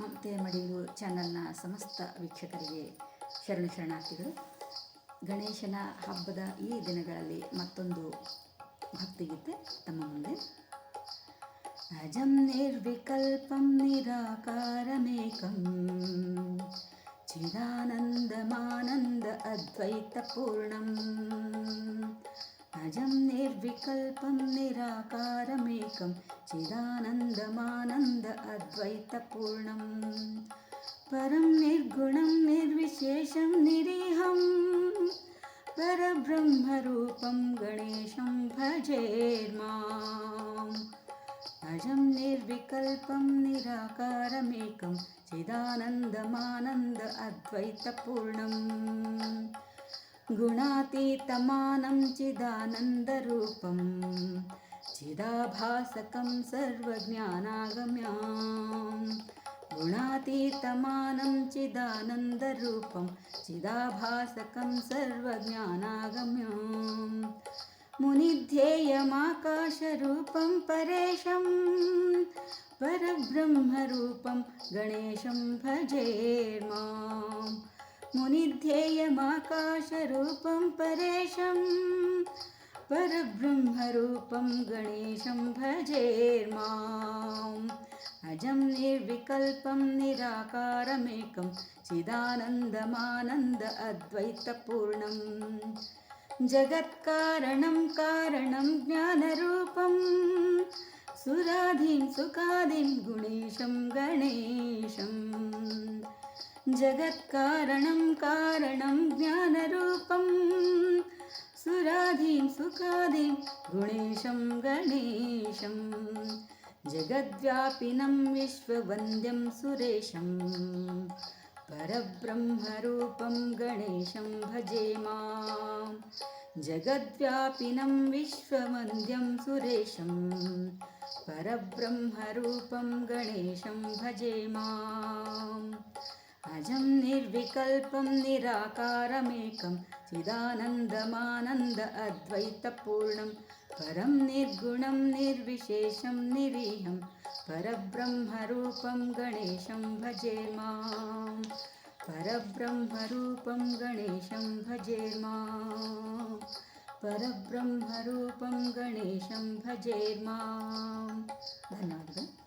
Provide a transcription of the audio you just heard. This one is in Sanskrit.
ಮಮತೆಯ ಮಡಿಲು ಚಾನಲ್ನ ಸಮಸ್ತ ವೀಕ್ಷಕರಿಗೆ ಶರಣು ಶರಣಾರ್ಥಿಗಳು, ಗಣೇಶನ ಹಬ್ಬದ ಈ ದಿನಗಳಲ್ಲಿ ಮತ್ತೊಂದು ಭಕ್ತಿಗೀತೆ ತಮ್ಮ ಮುಂದೆ. ಅಜಂ ನಿರ್ವಿಕಲ್ಪಂ ನಿರಾಕಾರಮೇಕಂ, ಚಿದಾನಂದಮಾನಂದ ಅದ್ವೈತಪೂರ್ಣಂ. अजं निर्विकल्पं निराकारमेकं चिदानन्दमानन्द अद्वैतपूर्णं। परं निर्गुणं निर्विशेषं निरीहं परब्रह्मरूपं गणेशं भजेर्माम् अजं निर्विकल्पं निराकारमेकं चिदानन्दमानन्द अद्वैतपूर्णम् गुणातीतमानं चिदानन्दरूपं चिदाभासकं सर्वज्ञानागम्यां। गुणातीतमानं चिदानन्दरूपं चिदाभासकं सर्वज्ञानागम्यां। मुनिध्येयमाकाशरूपं परेशं परब्रह्मरूपं गणेशं भजेर्माम् परब्रह्मरूपं गणेशं भजेर्माम् अजं निर्विकल्पं निराकारमेकं चिदानन्दमानन्द अद्वैतपूर्णं। जगत्कारणं कारणं ज्ञानरूपं सुराधिं सुखादिं गुणेशं गणेशम् जगत्कारणं कारणं ज्ञानरूपं। सुराधिं सुखादिं गुणेशं गणेशं। जगद्व्यापिनं विश्ववन्द्यं सुरेशं। परब्रह्मरूपं गणेशं भजे मां। जगद्व्यापिनं विश्ववन्द्यं सुरेशं। परब्रह्मरूपं गणेशं भजे माम् अजं निर्विकल्पं निराकारमेकं चिदानन्दमानन्द अद्वैतपूर्णं, परं निर्गुणं निर्विशेषं निरीहं, परब्रह्मरूपं गणेशं भजे माँ परब्रह्मरूपं गणेशं भजे माँ परब्रह्मरूपं गणेशं भजे माँ धन्यवादಗಳು